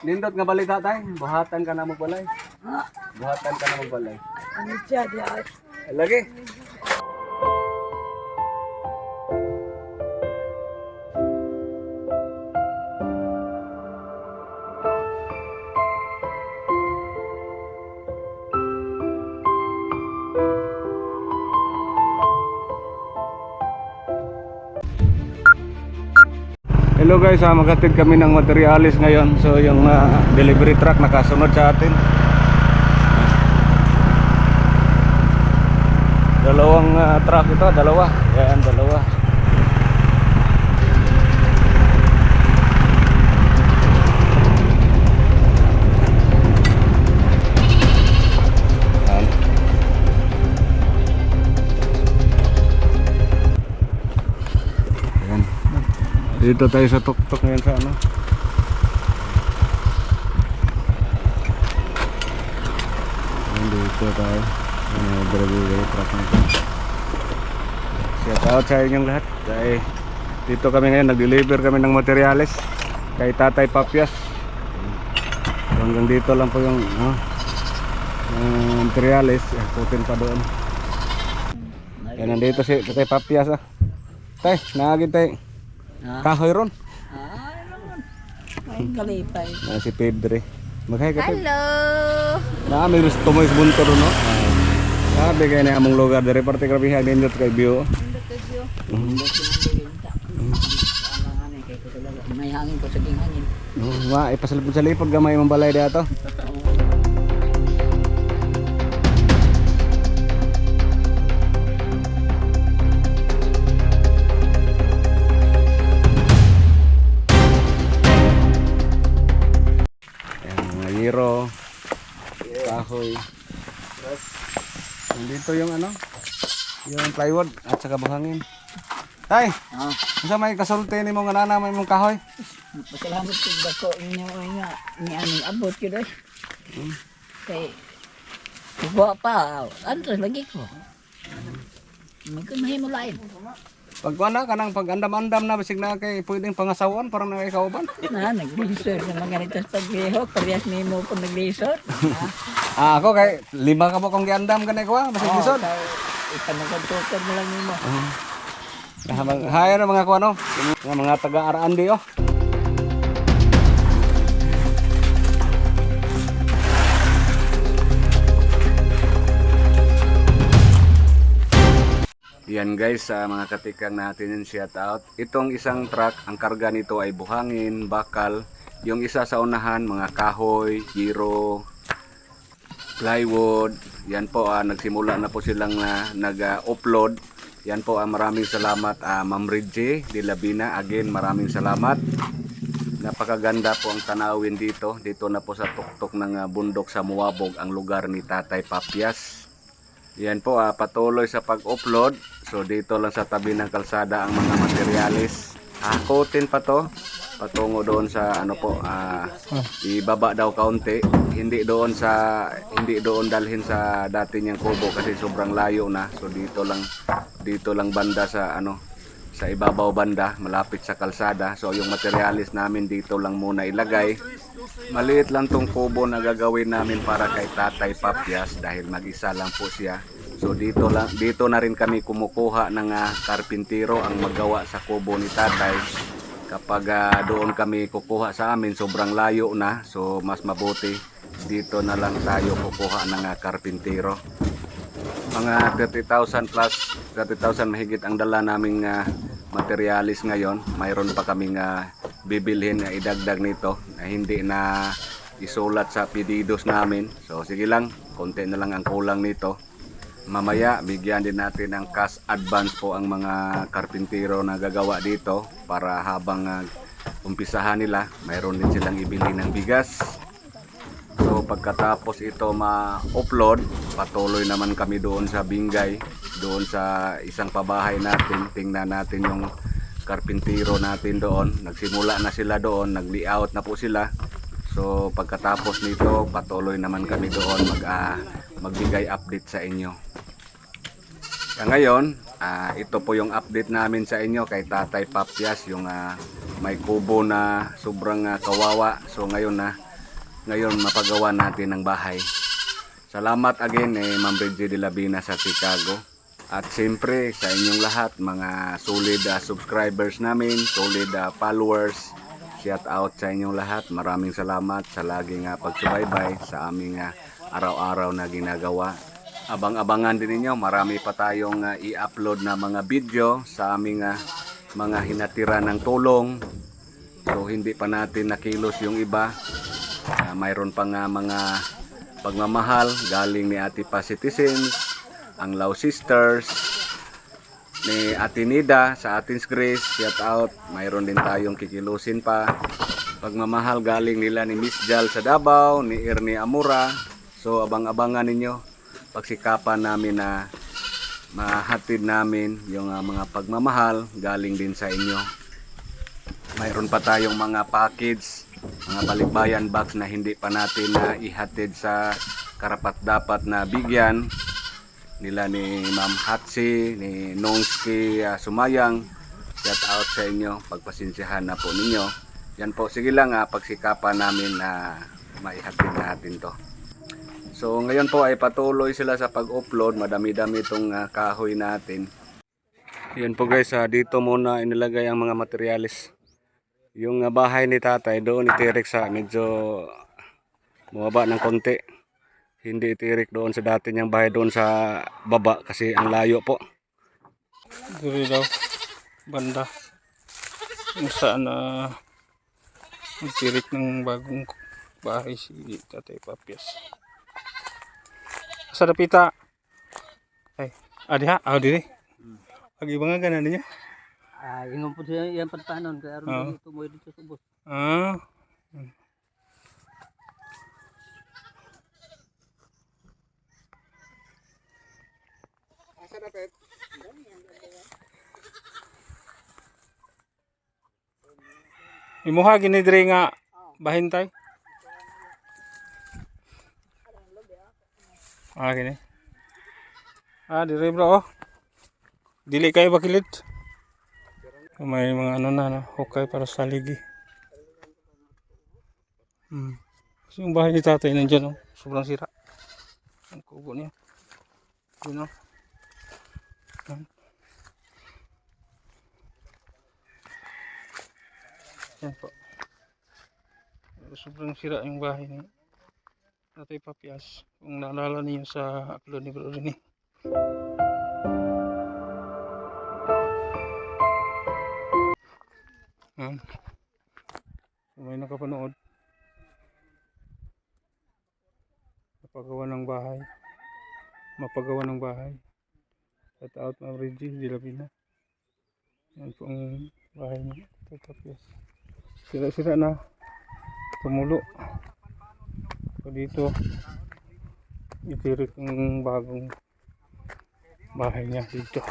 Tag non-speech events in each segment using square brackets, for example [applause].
Nindot nga balita tay, buhatan ka na magbalay. Buhatan ka na magbalay. Ano siya di ay? Lagi. Hello guys, ah, maghatid kami ng materialis ngayon. So yung ah, delivery truck nakasunod sa atin. Dalawang ah, truck ito, dalawa. Yan, dalawa. Dito tayo sa tuktok ngayon sa ano. Dito tayo. Ano, delivery truck nito. Shout out sa inyong lahat. Dahil dito kami ngayon, nag-deliver kami ng materyales kay Tatay Papyas. So, hanggang dito lang po yung ano, yung materyales. Eh, Putin pa doon. Yan, nandito si Tatay Papyas. Ah. Tay, naagin tay. Ha? Kahoy ron. Naman. Ay, kalipay. Ah, si Pedre. Maghay ka Pedre. Hello! Na, may gusto mo is bunto ron, no? Sabi kayo na among lugar. Dari parte krabihan din dito kay eh, kaya ko talaga. May hangin ko sa hangin. Mm, wa, ipasalipod sa lipod gamay mong balay dito. Kahoy. Tapos, nandito yung ano, yung plywood at saka buhangin. Tay, Ah, isa may kasulti ni mong nana may mong kahoy. pasalamat ko dako inyo nga ni ani abot ko dai. Kay Iba pa, ano lagi ko. May ko mahimo lain. Pag na kanang pag andam-andam na bisig na kay pwedeng pangasawan para na kay kauban. Na, naglisod na mga ganito sa paglihok. Parehas ni mo kung naglisod. [laughs] Ah, ako kay lima ka mo kung giandam kanay ko ah, bisig lisod. Ipanagkantukad mo lang ni mo. Ah, mag- Haya na mga kuano, mga mga taga Arandi oh. Yan guys, sa mga katikang natin yung shout out. Itong isang truck, ang karga nito ay buhangin, bakal. Yung isa sa unahan, mga kahoy, giro, plywood. Yan po, ah, nagsimula na po silang na, nag-upload. Yan po, ah, maraming salamat ah, Ma'am Reggie de Labina. Again, maraming salamat. Napakaganda po ang tanawin dito. Dito na po sa tuktok ng ah, bundok sa Muwabog ang lugar ni Tatay Papias. Yan po, ah, patuloy sa pag-upload. So dito lang sa tabi ng kalsada ang mga materyales. Hakotin pa to. Patungo doon sa ano po, ah, ibaba daw kaunti. Hindi doon sa hindi doon dalhin sa dati niyang kubo kasi sobrang layo na. So dito lang dito lang banda sa ano sa ibabaw banda, malapit sa kalsada. So yung materialis namin dito lang muna ilagay. Maliit lang tong kubo na gagawin namin para kay Tatay Papias dahil mag-isa lang po siya. So dito lang dito na rin kami kumukuha ng ah, karpintero ang magawa sa kubo ni Tatay. Kapag ah, doon kami kukuha sa amin sobrang layo na. So mas mabuti dito na lang tayo kukuha ng ah, karpintero. Mga 30,000 plus 30,000 mahigit ang dala naming ah, materialis ngayon. Mayroon pa kaming ah, bibilhin na idagdag nito na hindi na isulat sa pedidos namin. So sige lang konti na lang ang kulang nito mamaya bigyan din natin ng cash advance po ang mga karpintero na gagawa dito para habang ah, umpisahan nila mayroon din silang ibili ng bigas So pagkatapos ito ma-upload, patuloy naman kami doon sa Bingay, doon sa isang pabahay natin. Tingnan natin yung karpintero natin doon. Nagsimula na sila doon, nag-layout na po sila. So pagkatapos nito, patuloy naman kami doon mag, ah, magbigay update sa inyo. Sa ngayon, ah, ito po yung update namin sa inyo kay Tatay Papyas, yung ah, may kubo na sobrang ah, kawawa. So ngayon na ngayon mapagawa natin ng bahay. Salamat again eh, Ma'am Reggie de Labina sa Chicago. At siyempre sa inyong lahat, mga solid ah, subscribers namin, solid ah, followers, shout out sa inyong lahat. Maraming salamat sa laging ah, pagsubaybay sa aming ah, araw-araw na ginagawa. Abang-abangan din ninyo, marami pa tayong ah, i-upload na mga video sa aming ah, mga hinatira ng tulong. So hindi pa natin nakilos yung iba. Ah, mayroon pa nga mga pagmamahal galing ni Ate Pa Citizens, ang Law Sisters, ni Ate Nida sa Atin's Grace, shout out. Mayroon din tayong kikilusin pa. Pagmamahal galing nila ni Miss Jal sa Davao, ni Ernie Amura. So abang-abangan ninyo pagsikapan namin na mahatid namin yung ah, mga pagmamahal galing din sa inyo. Mayroon pa tayong mga package, mga balikbayan box na hindi pa natin na ihatid sa karapat dapat na bigyan nila ni Ma'am Hatsi, ni Nongski ah, Sumayang. Shout out sa inyo, pagpasensyahan na po ninyo. Yan po, sige lang ah, pagsikapan namin na maihatid natin to. So ngayon po ay patuloy sila sa pag-upload, madami-dami itong ah, kahoy natin. Yan po guys, ah, dito muna inilagay ang mga materialis. Yung ah, bahay ni tatay doon itirik sa medyo mababa ng konti. Hindi itirik doon sa dati niyang bahay doon sa baba kasi ang layo po. Diri daw, banda. Saan na magtirik ng bagong bahay si Tatay Papias. Sa dapita. Ay, adi ha? Ah, diri. Agi ba nga ganan niya? Ah, ingon po siya yan pagtanon kaya aron Oo. dito mo dito sa ubos. Ah. Imuha gini diri nga bahintay. Ah, gini. Ah, diri bro. Oh. Dili kayo bakilit. May mga ano na, no? hukay para sa ligi. Hmm. Kasi yung bahay ni tatay nandiyan, oh. sobrang sira. Ang kubo niya. Yun, oh. Yan. Yan po. Sobrang sira yung bahay ni Tatay Papias. Kung naalala niyo sa upload ni Bro Rini. Yan. Kung may nakapanood. Mapagawa ng bahay. Mapagawa ng bahay. Shout out Ma'am Reggie Dilapina. Yan po ang bahay niya. Tatapos. Sira-sira na. Tumulo. So dito, itirik ang bagong bahay niya dito.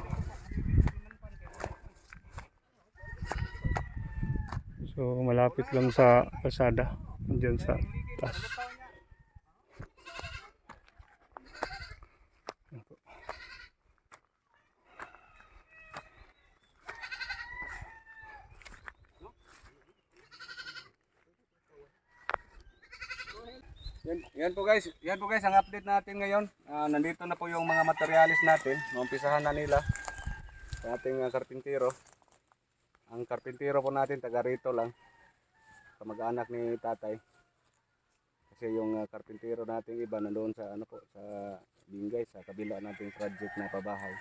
So malapit lang sa kalsada. Diyan sa taas. Yan, yan po guys, yan po guys ang update natin ngayon. Ah, nandito na po yung mga materialis natin. Maumpisahan na nila sa ating ah, karpintero. Ang karpintero po natin taga rito lang. Kamag-anak ni tatay. Kasi yung ah, karpintero natin iba nandoon sa ano po sa Bingay sa kabila nating project na pabahay.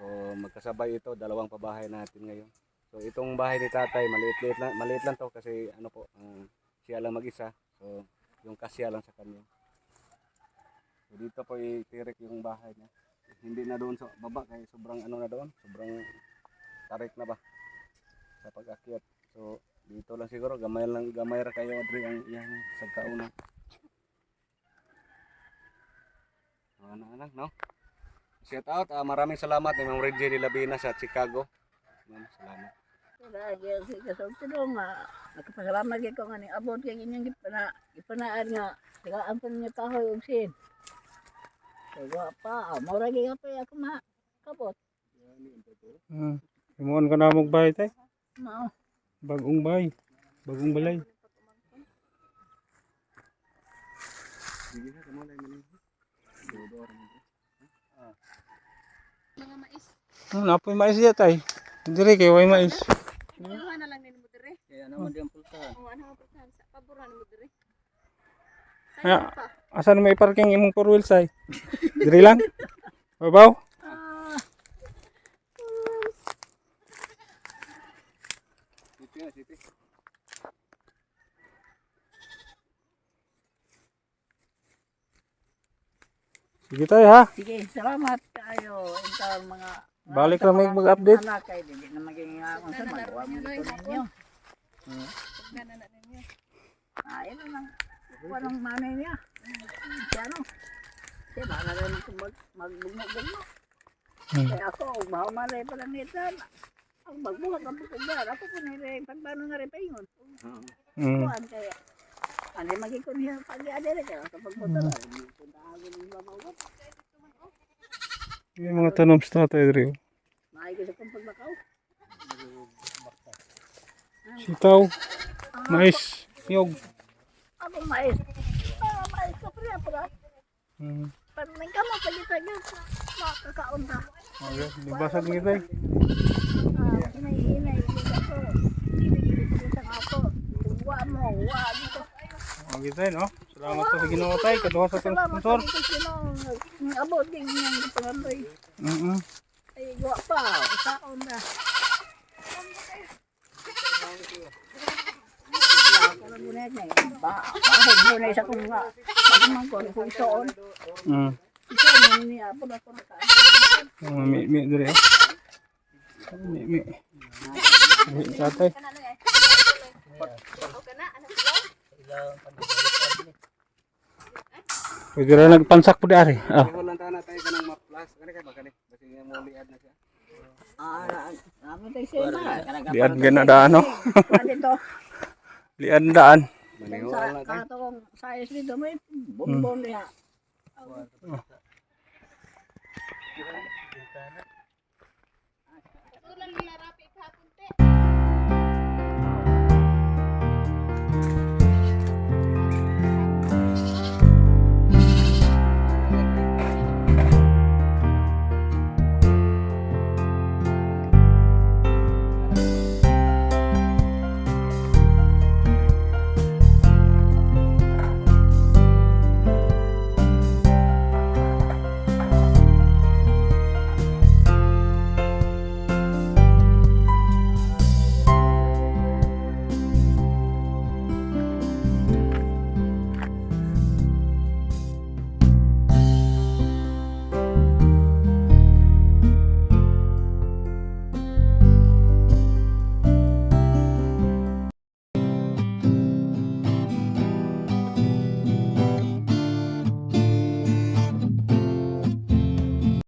So magkasabay ito, dalawang pabahay natin ngayon. So itong bahay ni tatay, maliit-liit lang, maliit lang to kasi ano po, ah, siya lang mag-isa. So yung kasya lang sa kanya. So dito po itirik yung bahay niya. Hindi na doon sa baba kaya sobrang ano na doon, sobrang tarik na ba sa pag-akyat. So dito lang siguro gamay lang gamay ra kayo adri ang iyang sa kauna. Ano anak no? Shout out, ah, maraming salamat ni Ma'am Reggie de Labina sa Chicago. Ma'am, salamat. Lagi si kasugtino nga nakapasalamat ko nga ning abot kay inyong gipana gipanaan nga tagaan pa ninyo kahoy og sin. Kaya pa, ah, mura gyud pa ako ma kabot. Hmm. Imuon ka na mong bahay tay. Mao. Bagong bahay. Bagong balay. Sige na, kamulay mo niya. Mga mais. Hmm, napoy mais siya tay. Dire kay way mais. Kinuha na lang din mo dire. Kaya naman di ang pulsahan. O ano ang pagkahan sa paboran mo dire. Kaya, pa. asan may parking imong four wheels ay? [laughs] Dire lang. Babaw. Sige tay ha. Sige, salamat kayo. Ito mga... Balik lang may mag-update. Anak kayo, hindi na maging ako sa magawa mo ito ninyo. Ninyo. Ah, ito lang. Walang manay niya. Siya no. Siya ba na rin mag magbugmo-bugmo. Hmm. Kaya ako, mahumalay pa lang nito. Ang magbuhat ang pagkagar. Ako po nire, pagpano nga rin pa yun. Hmm. Kuhan kaya. Ano maging ko niya pag-iadere kaya kapag punta na. Punta ako ng babaw. Yung mga tanom sa tatay dire. Maayos akong pagbakaw. Sitaw. Mais. Yog. Ako mais. Ah, mais ka pre, pre. Hmm. Pero nang kamo pa kita yun. Makakaon na. Okay, dibasag ni tay. Ah, inay-inay. Dito. Dito sa ako. Uwa mo, uwa dito. Okay tay no. Salamat sa Ginoo tay kaduha sa tong Salamat sponsor. dito. Abot din niyang pangandoy. Mm. Ay, guwa pa. Usaon na. Niya. Ba, bahay muna isa kong nga. Pagmangkon, kung soon. Mm. Isa mo niya. Abot ako na kaan. Mga mi mi dire. Mi mi. Mi tatay. Pwede ra nagpansak po di ari. Ah. Wala na tayo ka ng maplas. Kani kay bagani. Basi nga mo liad na siya. Liad gana da. Ano to? Liad daan. [laughs] Maniho Sa na tayo. katong size nito may bonbon niya. Tulan nila rapi